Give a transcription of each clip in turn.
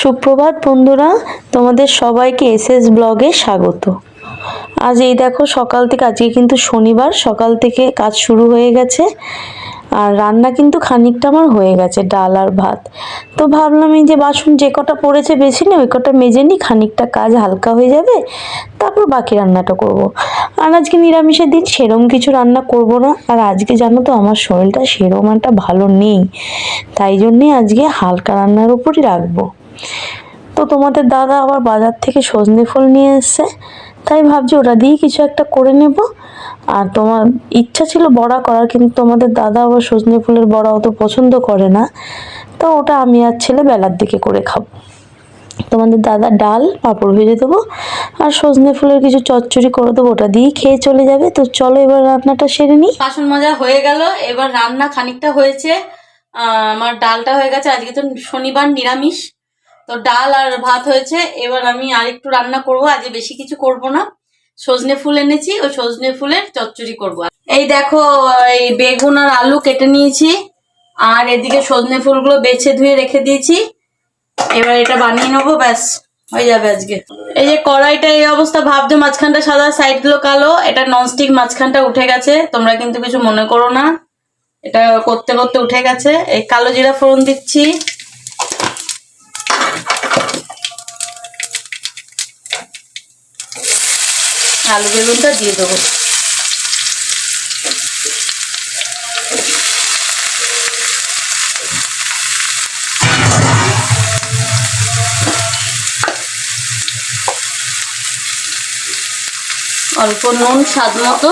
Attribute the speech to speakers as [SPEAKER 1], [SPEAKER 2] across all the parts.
[SPEAKER 1] সুপ্রভাত বন্ধুরা, তোমাদের সবাইকে এস এস ব্লগে স্বাগত। আজ এই দেখো, সকাল থেকে আজকে কিন্তু শনিবার, সকাল থেকে কাজ শুরু হয়ে গেছে। আর রান্না কিন্তু খানিকটা আমার হয়ে গেছে, ডাল আর ভাত। তো ভাবলাম এই যে বাসন যে কটা পড়েছে বেশি না, ওই কটা মেজে নিই, খানিকটা কাজ হালকা হয়ে যাবে, তারপর বাকি রান্নাটা করব। আর আজকে নিরামিষের দিন সেরম কিছু রান্না করব না। আর আজকে জানো তো, আমার শরীরটা সেরম একটা ভালো নেই, তাই জন্যে আজকে হালকা রান্নার উপরই রাখব। তো তোমাদের দাদা আবার বাজার থেকে সজনে ফুল নিয়ে এসছে। তাই ভাবছি ওটা দিয়েই কিছু একটা করে নেব। আর তোমার ইচ্ছা ছিল বড়া করার, কিন্তু তোমাদের দাদা আবার সজনে ফুলের বড়া অত পছন্দ করে না। তো ওটা আমি আর ছেলে বেলার দিকে করে খাব। তোমাদের দাদা ডাল, পাঁপড় ভেজে দেবো। আর সজনে ফুলের কিছু চচ্চড়ি করে দেবো, ওটা দিয়েই খেয়ে চলে যাবে। তো চলো এবার রান্নাটা সেরে নিই।
[SPEAKER 2] বাসন মাজা হয়ে গেল। এবার রান্না খানিকটা হয়েছে। আমার ডালটা হয়ে গেছে। আজকে তো শনিবার নিরামিষ। তো ডাল আর ভাত হয়েছে, এবার আমি আরেকটু রান্না করব আজকে বেশি কিছু করব না। সজনে ফুল এনেছি, ওই সজনে ফুলের চচ্চড়ি করব। এই দেখো, এই বেগুন আর আলু কেটে নিয়েছি, আর এদিকে সজনে ফুলগুলো বেছে ধুয়ে রেখে দিয়েছি। এবার এটা বানিয়ে নেব, ব্যাস, হয়ে যাবে আজকে। এই যে কড়াইটা এই অবস্থা, ভাবছ মাঝখানটা সাদা সাইডগুলো কালো, এটা ননস্টিক মাঝখানটা উঠে গেছে, তোমরা কিন্তু কিছু মনে করো না। এটা করতে করতে উঠে গেছে, এই কালো জিরা ফোড়ন দিচ্ছি। আলু বেগুনটা দিয়ে দেবো। অল্প নুন, স্বাদ মতো।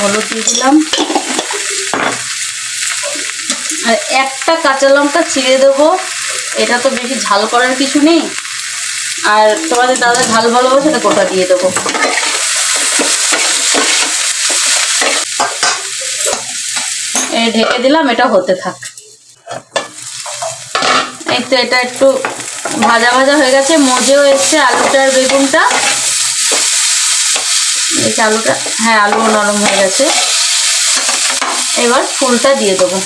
[SPEAKER 2] হলুদ দিয়ে দিলাম। আর একটা কাঁচা লঙ্কা চিড়ে দেবো। এটা তো বেশি ঝাল করার কিছু নেই। আর তোমাদের দাদা ঝাল ভালোবাসে তো গোটা দিয়ে দেবো? ঢেকে দিলাম, এটা হতে থাক। এই তো এটা একটু ভাজা ভাজা হয়ে গেছে, মজেও এসছে আলুটা আর বেগুনটা। আলুটা হ্যাঁ আলু নরম হয়ে গেছে। এবার ফুলটা দিয়ে দেবো।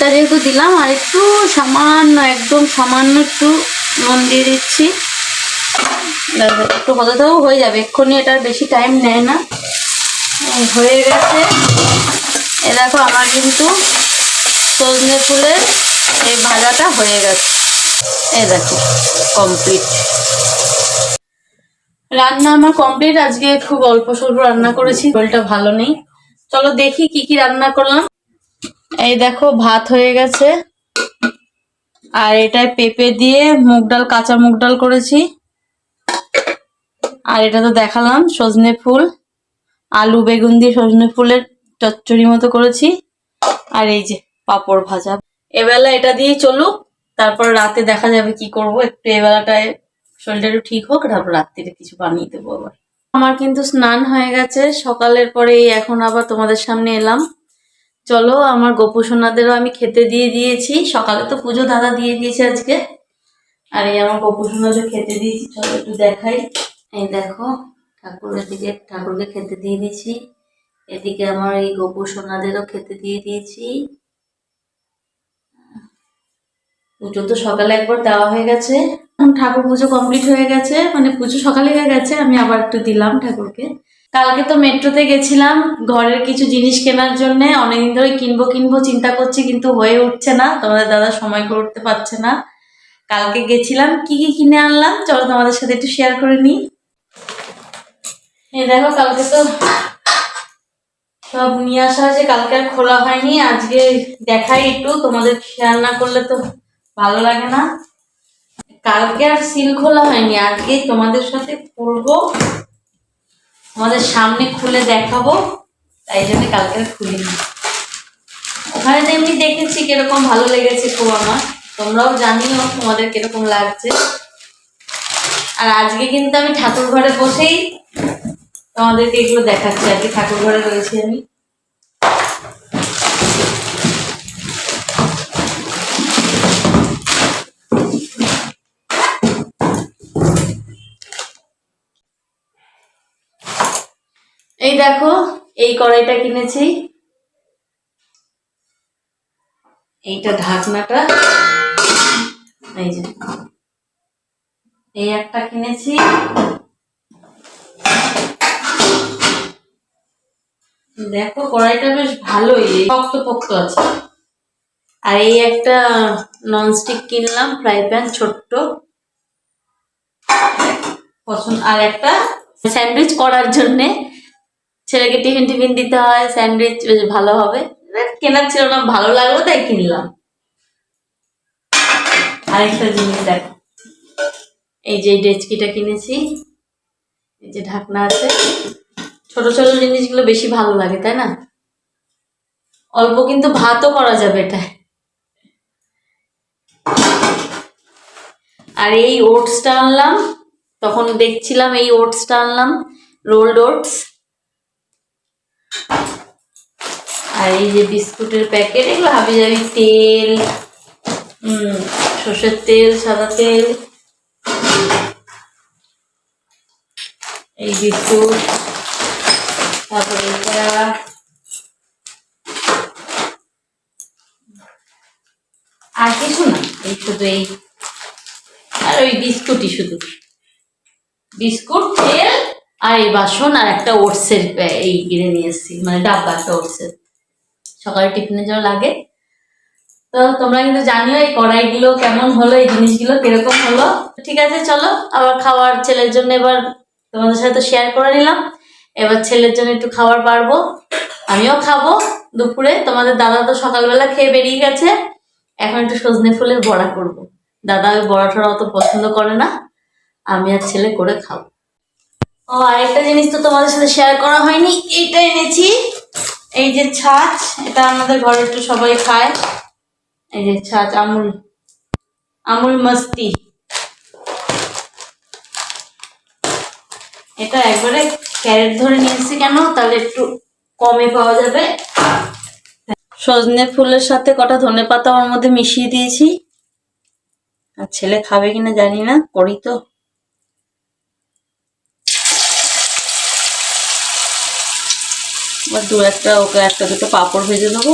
[SPEAKER 2] ফুলটা যেহেতু দিলাম আর একটু সামান্য, একদম সামান্য একটু নুন দিয়ে দিচ্ছি। একটু হতে থাকো হয়ে যাবে, এক্ষুনি এটার বেশি টাইম নেয় না। হয়ে গেছে। এ দেখো আমার কিন্তু সজনে ফুলের এই ভাজাটা হয়ে গেছে। এই দেখো কমপ্লিট রান্না আমার কমপ্লিট আজকে খুব অল্প স্বল্প রান্না করেছি, শরীরটা ভালো নেই। চলো দেখি কি কি রান্না করলাম। এই দেখো, ভাত হয়ে গেছে। আর এটায় পেঁপে দিয়ে মুগ ডাল, কাঁচা মুগ ডাল করেছি। আর এটা তো দেখালাম, সজনে ফুল। আলু বেগুন দিয়ে সজনে ফুলের চচ্চড়ি মতো করেছি। আর এই যে পাঁপড় ভাজা। এবেলা এটা দিয়েই চলুক, তারপর রাতে দেখা যাবে কি করব। একটু এবেলাটায় শরীরটা একটু ঠিক হোক, তারপর রাত্রিরে কিছু বানিয়ে দেবো আবার। আমার কিন্তু স্নান হয়ে গেছে, সকালের পরে এখন আবার তোমাদের সামনে এলাম। চলো, আমার গোপুসোনাদেরও আমি খেতে দিয়ে দিয়েছি। সকালে তো পুজো দাদা দিয়ে দিয়েছে আজকে। আর এই আমার গোপুসোনাদের খেতে দিয়েছি। চলো একটু দেখাই। এই দেখো, ঠাকুরের দিকে, ঠাকুরকে খেতে দিয়ে দিয়েছি। এদিকে আমার এই গোপু সোনাদেরও খেতে দিয়ে দিয়েছি। পুজো তো সকালে একবার দেওয়া হয়ে গেছে। ঠাকুর পুজো কমপ্লিট হয়ে গেছে। মানে পুজো সকালে হয়ে গেছে। আমি আবার একটু দিলাম ঠাকুরকে। কালকে তো মেট্রোতে গেছিলাম, ঘরের কিছু জিনিস কেনার জন্য, অনেকদিন ধরে কিনবো কিনবো চিন্তা করছি, কিন্তু হয়ে উঠছে না, তোমাদের দাদা সময় করে উঠতে পারছে না। কালকে গেছিলাম, কি কি কিনে আনলাম? চলো তোমাদের সাথে একটু শেয়ার করে নিই। এই দেখো, কালকে তো সব নিয়ে আসা হয়েছে, কালকে আর খোলা হয়নি, আজকে দেখাই একটু, তোমাদের শেয়ার না করলে তো ভালো লাগে না। কালকে আর সিল খোলা হয়নি, আজকে তোমাদের সাথে করব। আমাদের সামনে খুলে দেখাবো, তাই জন্য কালকে খুলি খুলিনি। ওখানে তো এমনি দেখেছি কীরকম ভালো লেগেছে খুব আমার, তোমরাও জানিও তোমাদের কীরকম লাগছে। আর আজকে কিন্তু আমি ঠাকুর ঘরে বসেই তোমাদেরকে এগুলো দেখাচ্ছি, আজকে ঠাকুর ঘরে রয়েছি আমি। দেখো, এই কড়াইটা কিনেছি। এইটা ঢাকনাটা। এই যে। এই একটা কিনেছি। দেখো, কড়াইটা বেশ ভালোই শক্ত পোক্ত আছে। আর এই একটা ননস্টিক কিনলাম ফ্রাই প্যান ছোট্ট। পছন্দ আর একটা স্যান্ডউইচ করার জন্যে ছেলেকে টিফিন টিফিন দিতে হয়, স্যান্ডউইচ, বেশ ভালো হবে। কেনার ছিল না, ভালো লাগল তাই কিনলাম। আরেকটা জিনিস দেখো। এই যে ডেচকিটা কিনেছি, এই যে ঢাকনা আছে। ছোট ছোট জিনিসগুলো বেশি ভালো লাগে, তাই না? অল্প কিন্তু ভাতও করা যাবে এটা। আর এই ওটসটা আনলাম, তখন দেখছিলাম এই ওটসটা আনলাম, রোল্ড ওটস। আর এই যে বিস্কুটের প্যাকেট, এগুলো হাবি যাবি তেল সর্ষের তেল, সাদা তেল, এই বিস্কুট, তারপরে এটা, আর কিছু না, এই শুধু এই, আর ওই বিস্কুটই শুধু। বিস্কুট, তেল আর এই বাসন আর একটা ওটসের এই কিনে নিয়ে এসেছি মানে ডাব্বা একটা ওটসের। সকালে টিফিনের জন্য লাগে। তো তোমরা কিন্তু জানিও এই কড়াইগুলো কেমন হলো, এই জিনিসগুলো কীরকম হলো। ঠিক আছে, চলো, আবার খাওয়ার ছেলের জন্য এবার তোমাদের সাথে শেয়ার করে নিলাম। এবার ছেলের জন্য একটু খাবার পারব আমিও খাব দুপুরে। তোমাদের দাদা তো সকালবেলা খেয়ে বেরিয়ে গেছে। এখন একটু সজনে ফুলের বড়া করব। দাদা ওই বড়া টড়া অত পছন্দ করে না। আমি আর ছেলে করে খাব। ও, আরেকটা জিনিস তো তোমাদের সাথে শেয়ার করা হয়নি এইটা এনেছি। এই যে ছাঁচ, এটা আমাদের ঘরে একটু সবাই খায়। এই যে ছাঁচ, আমুল। আমুল মস্তি। এটা একবারে ক্যারেট ধরে নিয়েছি কেন? তাহলে একটু কমে পাওয়া যাবে। সজনে ফুলের সাথে কটা ধনে পাতা ওর মধ্যে মিশিয়ে দিয়েছি। আর ছেলে খাবে কিনা জানি না, করি তো। এবার দু একটা, ওকে একটা দুটো পাঁপড় ভেজে দেবো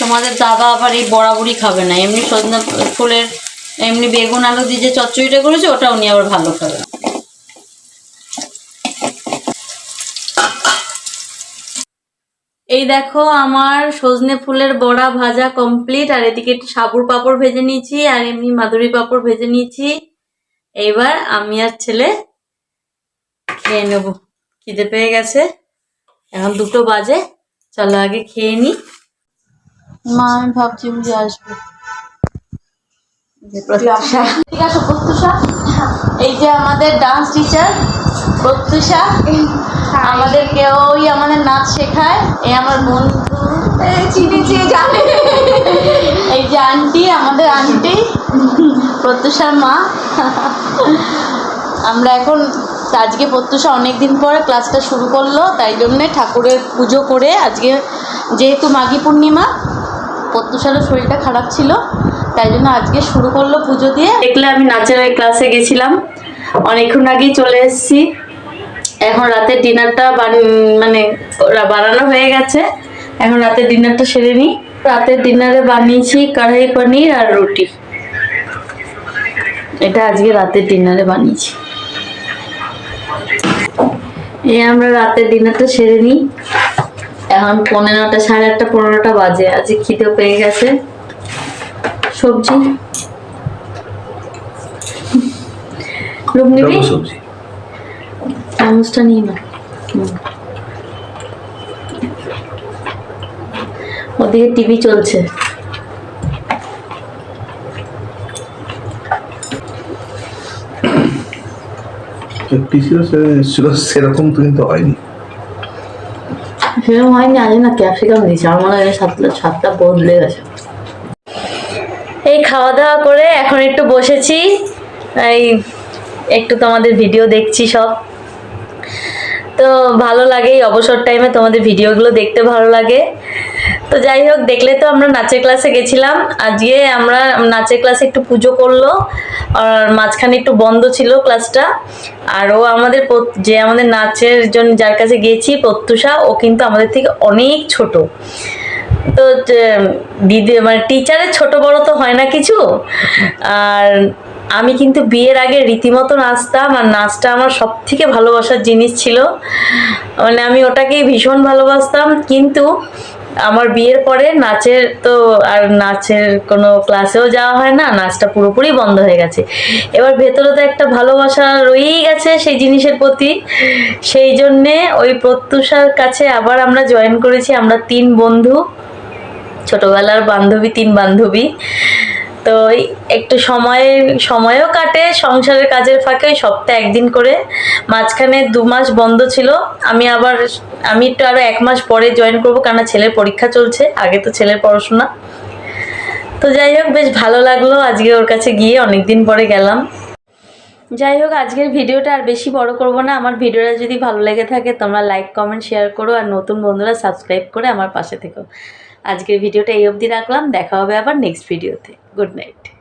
[SPEAKER 2] তোমাদের দাদা আবার এই বড়াবড়ি খাবে না। এমনি সজনে ফুলের, এমনি বেগুন আলু দিয়ে যে চচ্চড়িটা করেছে ওটা উনি আবার ভালো খাবে এই দেখো আমার সজনে ফুলের বড়া ভাজা কমপ্লিট, আর এদিকে একটু সাবুর পাপড় ভেজে নিয়েছি, আর এমনি মাদুরি পাঁপড় ভেজে নিয়েছি। এইবার আমি আর ছেলে খেয়ে নেব। খিদে পেয়ে গেছে। এখন দুটো বাজে। চলো আগে খেয়ে নি। মা আমি ভাবছি বুঝে আসব। ঠিক আছে প্রত্যুষা। এই যে আমাদের ডান্স টিচার প্রত্যুষা। আমাদেরকে ওই আমাদের নাচ শেখায়। এই আমার বন্ধু। চিনেছি জানে। এই যে আন্টি আমাদের আন্টি প্রত্যুষার মা। আমরা এখন আজকে প্রত্যুষা অনেকদিন পরে ক্লাসটা শুরু করল, তাই জন্যে ঠাকুরের পুজো করে আজকে যেহেতু মাঘী পূর্ণিমা, প্রত্যুষারও শরীরটা খারাপ ছিল, তাই জন্য আজকে শুরু করল পুজো দিয়ে। দেখলে আমি নাচের ওই ক্লাসে গেছিলাম, অনেকক্ষণ আগেই চলে এসেছি। এখন রাতের ডিনারটা মানে বানানো হয়ে গেছে, এখন রাতের ডিনারটা সেরে নিই। রাতের ডিনারে বানিয়েছি কড়াই পনির আর রুটি। এটা আজকে রাতের ডিনারে বানিয়েছি। এই আমরা ডিনারটা সেরে নিই। এখন পনেরোটা সাড়ে আটটা পনেরোটা বাজে। আজকে খিদে পেয়ে গেছে। সবজি? রূপ নিবি? চামচটা নিয়ে না। ওদিকে টিভি চলছে।
[SPEAKER 3] একটি ছিল ছিল, সেরকম তো কিন্তু হয়নি।
[SPEAKER 2] সেরকম হয়নি আজ না ক্যাপসিকাম দিয়েছে। আমার মনে হয় সাতটা সাতটা বদলে গেছে। এই খাওয়া দাওয়া করে এখন একটু বসেছি। এই একটু তোমাদের ভিডিও দেখছি সব। তো ভালো লাগে এই অবসর টাইমে তোমাদের ভিডিওগুলো দেখতে ভালো লাগে। তো যাই হোক, দেখলে তো আমরা নাচের ক্লাসে গেছিলাম। আজকে আমরা নাচের ক্লাসে একটু পুজো করল, আর মাঝখানে একটু বন্ধ ছিল ক্লাসটা আর ও আমাদের যে আমাদের নাচের জন্য যার কাছে গেছি, প্রত্যুষা, ও কিন্তু আমাদের থেকে অনেক ছোট। তো দিদি মানে টিচারের ছোট বড় তো হয় না কিছু। আর আমি কিন্তু বিয়ের আগে রীতিমতো নাচতাম, আর নাচটা আমার সব থেকে ভালোবাসার জিনিস ছিল। মানে আমি ওটাকেই ভীষণ ভালোবাসতাম। কিন্তু আমার বিয়ের পরে নাচের তো আর নাচের কোনো ক্লাসেও যাওয়া হয় না, নাচটা পুরোপুরি বন্ধ হয়ে গেছে। এবার ভেতরে তো একটা ভালোবাসা রয়েই গেছে সেই জিনিসের প্রতি। সেই জন্যে ওই প্রত্যুষার কাছে আবার আমরা জয়েন করেছি, আমরা তিন বন্ধু, ছোটবেলার বান্ধবী, তিন বান্ধবী। তো একটু সময়, সময়ও কাটে, সংসারের কাজের ফাঁকে সপ্তাহে একদিন করে। মাঝখানে দু মাস বন্ধ ছিল। আমি আবার, আমি একটু আরও এক মাস পরে জয়েন করব কেন ছেলের পরীক্ষা চলছে। আগে তো ছেলের পড়াশোনা। তো যাই হোক, বেশ ভালো লাগল আজকে ওর কাছে গিয়ে অনেক দিন পরে গেলাম। যাই হোক, আজকের ভিডিওটা আর বেশি বড় করব না। আমার ভিডিওটা যদি ভালো লেগে থাকে, তোমরা লাইক কমেন্ট শেয়ার করো, আর নতুন বন্ধুরা সাবস্ক্রাইব করে আমার পাশে থেকো। আজকের ভিডিওটা এই অবধি রাখলাম। দেখা হবে আবার নেক্সট ভিডিওতে good night.